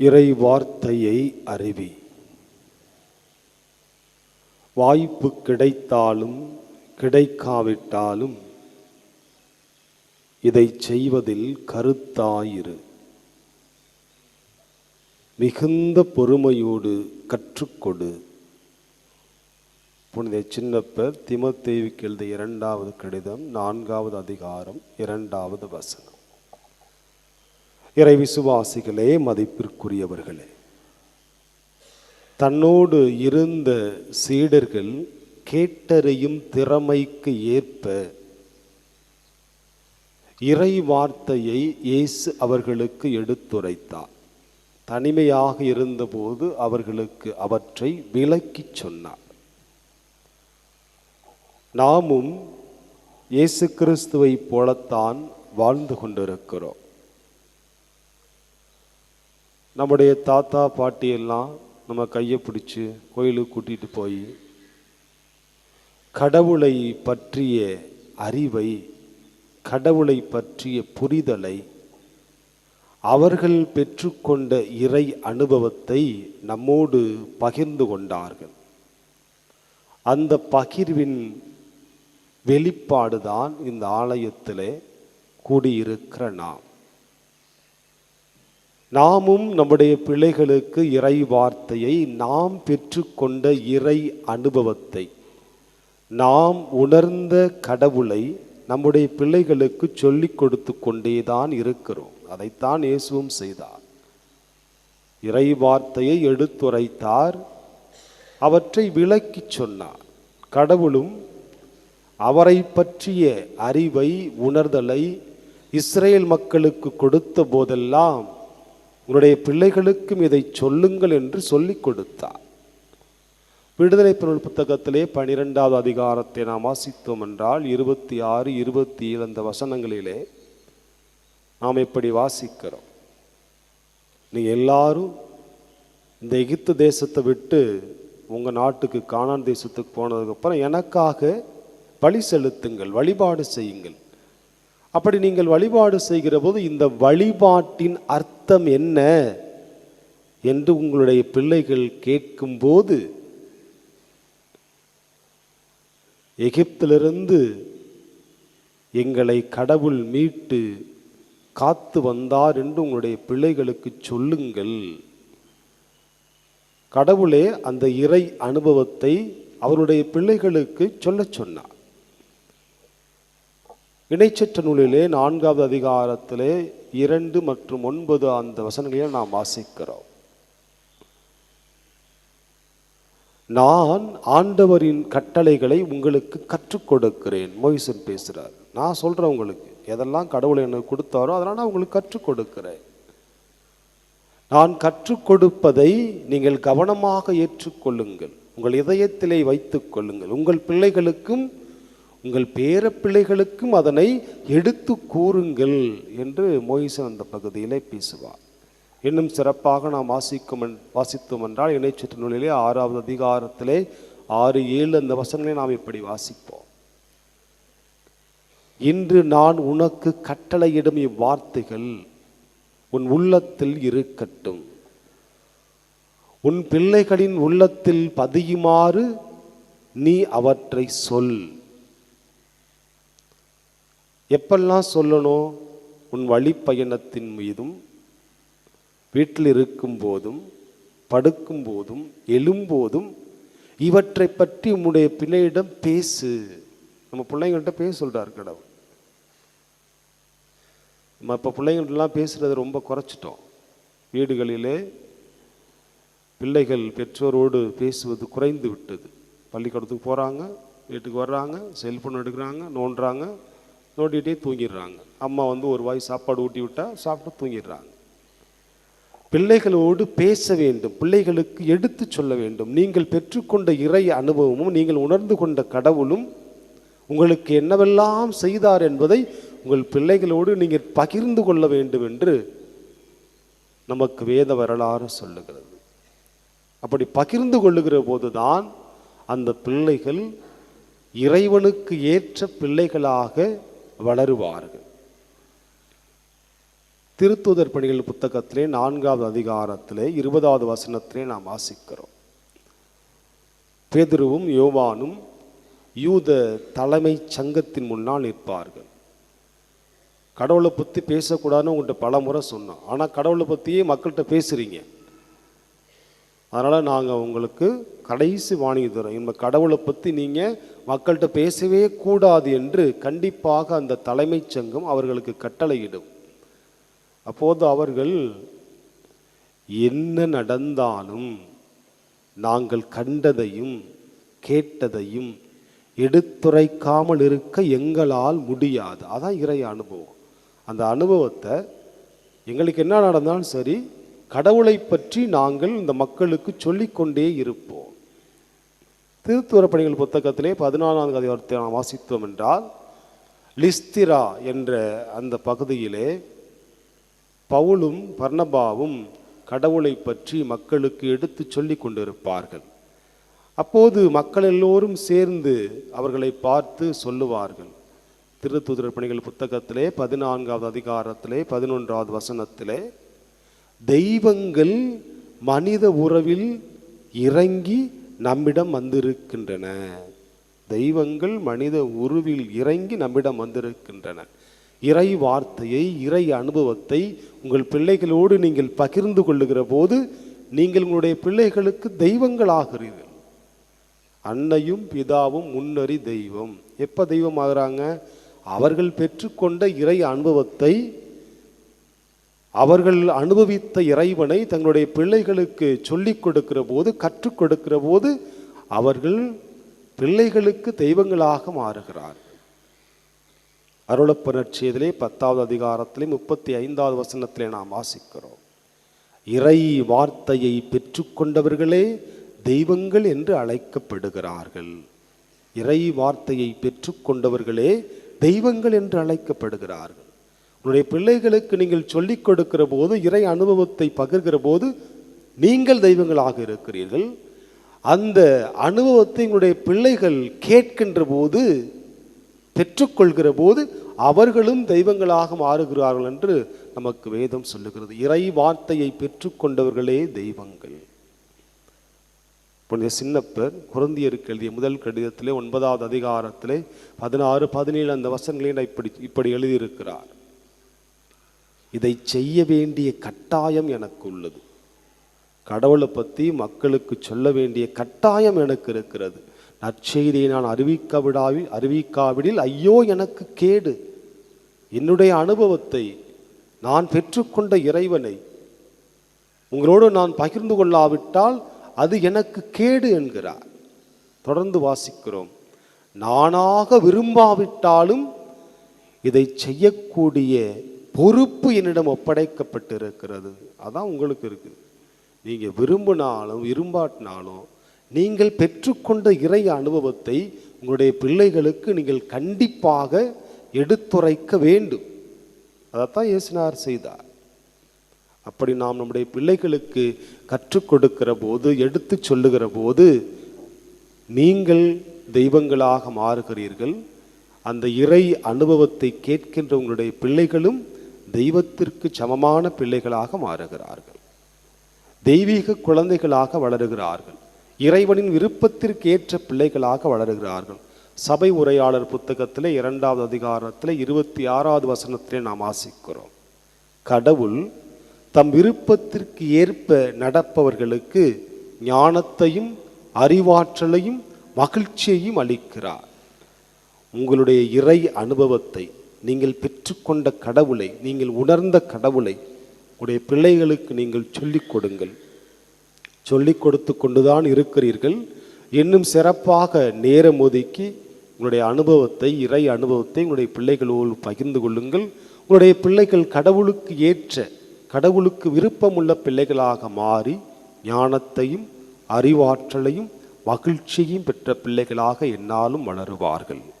இறை வார்த்தையை அறிவி. வாய்ப்பு கிடைத்தாலும் கிடைக்காவிட்டாலும் இதை செய்வதில் கருத்தாயிரு. மிகுந்த பொறுமையோடு கற்றுக்கொடு. புனித சின்னப்பர் திமத்தேவிக்கு எழுதிய இரண்டாவது கடிதம் நான்காவது அதிகாரம் இரண்டாவது வசனம். இறை விசுவாசிகளே மதிப்பிற்குரியவர்களே. தன்னோடு இருந்த சீடர்கள் கேட்டறியும் திறமைக்கு ஏற்ப இறை வார்த்தையை இயேசு அவர்களுக்கு எடுத்துரைத்தார். தனிமையாக இருந்தபோது அவர்களுக்கு அவற்றை விளக்கிச் சொன்னார். நாமும் இயேசு கிறிஸ்துவைப் போலத்தான் வாழ்ந்து கொண்டிருக்கிறோம். நம்முடைய தாத்தா பாட்டி எல்லாம் நம்ம கையை பிடிச்சி கோயிலுக்கு கூட்டிகிட்டு போய் கடவுளை பற்றிய அறிவை கடவுளை பற்றிய புரிதலை அவர்கள் பெற்றுக்கொண்ட இறை அனுபவத்தை நம்மோடு பகிர்ந்து கொண்டார்கள். அந்த பகிர்வின் வெளிப்பாடுதான் இந்த ஆலயத்திலே கூடியிருக்கிற நாம். நாமும் நம்முடைய பிள்ளைகளுக்கு இறை வார்த்தையை நாம் பெற்றுக்கொண்ட இறை அனுபவத்தை நாம் உணர்ந்த கடவுளை நம்முடைய பிள்ளைகளுக்கு சொல்லிக் கொடுத்து கொண்டேதான் இருக்கிறோம். அதைத்தான் இயேசுவும் செய்தார். இறை வார்த்தையை எடுத்துரைத்தார் அவற்றை விளக்கி சொன்னார். கடவுளும் அவரை பற்றிய அறிவை உணர்தலை இஸ்ரேல் மக்களுக்கு கொடுத்த போதெல்லாம் உன்னுடைய பிள்ளைகளுக்கும் இதை சொல்லுங்கள் என்று சொல்லிக் கொடுத்தார். விடுதலை பொருள் புத்தகத்திலே பனிரெண்டாவது அதிகாரத்தை நாம் வாசித்தோம் என்றால் இருபத்தி ஆறு இருபத்தி ஏழு அந்த வசனங்களிலே நாம் இப்படி வாசிக்கிறோம்? நீ எல்லாரும் இந்த எகிப்து தேசத்தை விட்டு உங்கள் நாட்டுக்கு காணான் தேசத்துக்கு போனதுக்கப்புறம் எனக்காக பலி செலுத்துங்கள் வழிபாடு செய்யுங்கள். அப்படி நீங்கள் வழிபாடு செய்கிற போது இந்த வழிபாட்டின் அர்த்தம் என்ன என்று உங்களுடைய பிள்ளைகள் கேட்கும்போது எகிப்திலிருந்து எங்களை கடவுள் மீட்டு காத்து வந்தார் என்று உங்களுடைய பிள்ளைகளுக்கு சொல்லுங்கள். கடவுளே அந்த இறை அனுபவத்தை அவருடைய பிள்ளைகளுக்கு சொல்லச் சொன்னார். இணைச்சற்ற நூலிலே நான்காவது அதிகாரத்திலே இரண்டு மற்றும் ஒன்பது அந்த வசனங்களையும் நாம் வாசிக்கிறோம். நான் ஆண்டவரின் கட்டளைகளை உங்களுக்கு கற்றுக் கொடுக்கிறேன். மொய்சன் பேசுகிறார் நான் சொல்கிறேன் உங்களுக்கு. எதெல்லாம் கடவுள் எனக்கு கொடுத்தாரோ அதெல்லாம் நான் உங்களுக்கு கற்றுக் கொடுக்கிறேன். நான் கற்றுக் கொடுப்பதை நீங்கள் கவனமாக ஏற்றுக்கொள்ளுங்கள். உங்கள் இதயத்திலே வைத்துக் கொள்ளுங்கள். உங்கள் பிள்ளைகளுக்கும் உங்கள் பேர பிள்ளைகளுக்கும் அதனை எடுத்து கூறுங்கள் என்று மோயிசன் அந்த பகுதியிலே பேசுவார். இன்னும் சிறப்பாக நாம் வாசிக்கும் வாசித்தோம் என்றால் இணைச்சற்று நூலிலே ஆறாவது அதிகாரத்திலே ஆறு ஏழு அந்த வசனங்களை நாம் இப்படி வாசிப்போம். இன்று நான் உனக்கு கட்டளையிடும் இவ்வார்த்தைகள் உன் உள்ளத்தில் இருக்கட்டும். உன் பிள்ளைகளின் உள்ளத்தில் பதியுமாறு நீ அவற்றை சொல். எப்பெல்லாம் சொல்லணும்? உன் வழிப்பயணத்தின் மீதும் வீட்டில் இருக்கும் போதும் படுக்கும் போதும் எழும்போதும் இவற்றை பற்றி உன்னுடைய பிள்ளையிடம் பேசு. நம்ம பிள்ளைங்கள்ட்ட பேச சொல்கிறார் கடவுள். நம்ம இப்போ பிள்ளைங்கள்ட்டலாம் பேசுகிறத ரொம்ப குறைச்சிட்டோம். வீடுகளிலே பிள்ளைகள் பெற்றோரோடு பேசுவது குறைந்து விட்டது. பள்ளிக்கூடத்துக்கு போகிறாங்க வீட்டுக்கு வர்றாங்க செல்ஃபோன் எடுக்கிறாங்க நோண்டுறாங்க நோண்டிகிட்டே தூங்கிடுறாங்க. அம்மா வந்து ஒரு வாய் சாப்பாடு ஊட்டி விட்டால் சாப்பிட்டு தூங்கிடுறாங்க. பிள்ளைகளோடு பேச வேண்டும் பிள்ளைகளுக்கு எடுத்து சொல்ல வேண்டும். நீங்கள் பெற்றுக்கொண்ட இறை அனுபவமும் நீங்கள் உணர்ந்து கொண்ட கடவுளும் உங்களுக்கு என்னவெல்லாம் செய்தார் என்பதை உங்கள் பிள்ளைகளோடு நீங்கள் பகிர்ந்து கொள்ள வேண்டும் என்று நமக்கு வேத வரலாறு சொல்லுகிறது. அப்படி பகிர்ந்து கொள்ளுகிற போதுதான் அந்த பிள்ளைகள் இறைவனுக்கு ஏற்ற பிள்ளைகளாக வளருவார்கள். திருத்துதர் பணிகள் புத்தகத்திலே நான்காவது அதிகாரத்திலே இருபதாவது வசனத்திலே நாம் வாசிக்கிறோம். பேதுருவும் யோவானும் யூத தலைமைச் சங்கத்தின் முன்னால் நிற்பார்கள். கடவுளை பற்றி பேசக்கூடாதுன்னு உங்கள்கிட்ட பல முறை சொன்னோம். ஆனால் கடவுளை பற்றியே மக்கள்கிட்ட பேசுகிறீங்க அதனால் நாங்கள் உங்களுக்கு கடைசி வாணி தரோம் இந்த கடவுளை பற்றி நீங்கள் மக்கள்கிட்ட பேசவே கூடாது என்று கண்டிப்பாக அந்த தலைமைச் சங்கம் அவர்களுக்கு கட்டளையிடும். அப்போது அவர்கள் என்ன நடந்தாலும் நாங்கள் கண்டதையும் கேட்டதையும் எடுத்துரைக்காமல் இருக்க எங்களால் முடியாது. அதான் இறை அனுபவம். அந்த அனுபவத்தை எங்களுக்கு என்ன நடந்தாலும் சரி கடவுளை பற்றி நாங்கள் இந்த மக்களுக்கு சொல்லிக்கொண்டே இருப்போம். திருத்துவரப்பணிகள் புத்தகத்திலே பதினாலாம் அதிகாரத்தை நாம் வாசித்தோம் என்றால் லிஸ்திரா என்ற அந்த பகுதியிலே பவுலும் பர்ணபாவும் கடவுளை பற்றி மக்களுக்கு எடுத்து சொல்லி கொண்டிருப்பார்கள். அப்போது மக்கள் எல்லோரும் சேர்ந்து அவர்களை பார்த்து சொல்லுவார்கள். திருத்துதர் பணிகள் புத்தகத்திலே பதினான்காவது அதிகாரத்திலே பதினொன்றாவது வசனத்திலே தெய்வங்கள் மனித உறவில் இறங்கி நம்மிடம் வந்திருக்கின்றன. தெய்வங்கள் மனித உருவில் இறங்கி நம்மிடம் வந்திருக்கின்றன. இறை வார்த்தையை இறை அனுபவத்தை உங்கள் பிள்ளைகளோடு நீங்கள் பகிர்ந்து கொள்ளுகிற போது நீங்கள் உங்களுடைய பிள்ளைகளுக்கு தெய்வங்களாகிறீர்கள். அன்னையும் பிதாவும் முன்னறி தெய்வம். எப்போ தெய்வம் ஆகிறாங்க? அவர்கள் பெற்றுக்கொண்ட இறை அனுபவத்தை அவர்கள் அனுபவித்த இறைவனை தங்களுடைய பிள்ளைகளுக்கு சொல்லிக் கொடுக்கிற போது கற்றுக் கொடுக்கிற போது அவர்கள் பிள்ளைகளுக்கு தெய்வங்களாக மாறுகிறார்கள் அருளப்பணர்ச்சியதிலே பத்தாவது அதிகாரத்திலே முப்பத்தி ஐந்தாவது வசனத்திலே நாம் வாசிக்கிறோம். இறை வார்த்தையை பெற்றுக்கொண்டவர்களே தெய்வங்கள் என்று அழைக்கப்படுகிறார்கள். இறை வார்த்தையை பெற்றுக்கொண்டவர்களே தெய்வங்கள் என்று அழைக்கப்படுகிறார்கள். உன்னுடைய பிள்ளைகளுக்கு நீங்கள் சொல்லிக் கொடுக்கிற போது இறை அனுபவத்தை பகிர்கிற போது நீங்கள் தெய்வங்களாக இருக்கிறீர்கள். அந்த அனுபவத்தை உங்களுடைய பிள்ளைகள் கேட்கின்ற போது பெற்றுக்கொள்கிற போது அவர்களும் தெய்வங்களாக மாறுகிறார்கள் என்று நமக்கு வேதம் சொல்லுகிறது. இறை வார்த்தையை பெற்றுக்கொண்டவர்களே தெய்வங்கள். புனித சின்னப்பர் குழந்தையருக்கு எழுதிய முதல் கடிதத்திலே ஒன்பதாவது அதிகாரத்திலே பதினாறு பதினேழு அந்த வசனங்களை இப்படி இப்படி எழுதியிருக்கிறார். இதை செய்ய வேண்டிய கட்டாயம் எனக்கு உள்ளது. கடவுளை பற்றி மக்களுக்கு சொல்ல வேண்டிய கட்டாயம் எனக்கு இருக்கிறது. நற்செய்தியை நான் அறிவிக்காவிடாவில் அறிவிக்காவிடில் ஐயோ எனக்கு கேடு. என்னுடைய அனுபவத்தை நான் பெற்றுக்கொண்ட இறைவனை உங்களோடு நான் பகிர்ந்து கொள்ளாவிட்டால் அது எனக்கு கேடு என்கிறார். தொடர்ந்து வாசிக்கிறோம். நானாக விரும்பாவிட்டாலும் இதை செய்யக்கூடிய பொறுப்பு என்னிடம் ஒப்படைக்கப்பட்டிருக்கிறது. அதான் உங்களுக்கு இருக்குது. நீங்கள் விரும்பினாலும் விரும்பாட்டினாலும் நீங்கள் பெற்றுக்கொண்ட இறை அனுபவத்தை உங்களுடைய பிள்ளைகளுக்கு நீங்கள் கண்டிப்பாக எடுத்துரைக்க வேண்டும். அதைத்தான் இயேசுனார் செய்தார். அப்படி நாம் நம்முடைய பிள்ளைகளுக்கு கற்றுக் கொடுக்கிற போது எடுத்து சொல்லுகிற போது நீங்கள் தெய்வங்களாக மாறுகிறீர்கள். அந்த இறை அனுபவத்தை கேட்கின்ற உங்களுடைய பிள்ளைகளும் தெய்வத்திற்கு சமமான பிள்ளைகளாக மாறுகிறார்கள். தெய்வீக குழந்தைகளாக வளருகிறார்கள். இறைவனின் விருப்பத்திற்கேற்ற பிள்ளைகளாக வளருகிறார்கள். சபை உரையாளர் புத்தகத்தில் இரண்டாவது அதிகாரத்தில் இருபத்தி ஆறாவது வசனத்திலே நாம் ஆசிக்கிறோம் கடவுள் தம் விருப்பத்திற்கு ஏற்ப நடப்பவர்களுக்கு ஞானத்தையும் அறிவாற்றலையும் மகிழ்ச்சியையும் அளிக்கிறார். உங்களுடைய இறை அனுபவத்தை நீங்கள் பெற்றுக்கொண்ட கடவுளை நீங்கள் உணர்ந்த கடவுளை உடைய பிள்ளைகளுக்கு நீங்கள் சொல்லிக் கொடுங்கள். சொல்லிக் கொடுத்து கொண்டுதான் இருக்கிறீர்கள். இன்னும் சிறப்பாக நேரம் ஒதுக்கி உங்களுடைய அனுபவத்தை இறை அனுபவத்தை உங்களுடைய பிள்ளைகளோடு பகிர்ந்து கொள்ளுங்கள். உங்களுடைய பிள்ளைகள் கடவுளுக்கு ஏற்ற கடவுளுக்கு விருப்பமுள்ள பிள்ளைகளாக மாறி ஞானத்தையும் அறிவாற்றலையும் மகிழ்ச்சியும் பெற்ற பிள்ளைகளாக என்னாலும் வளருவார்கள்.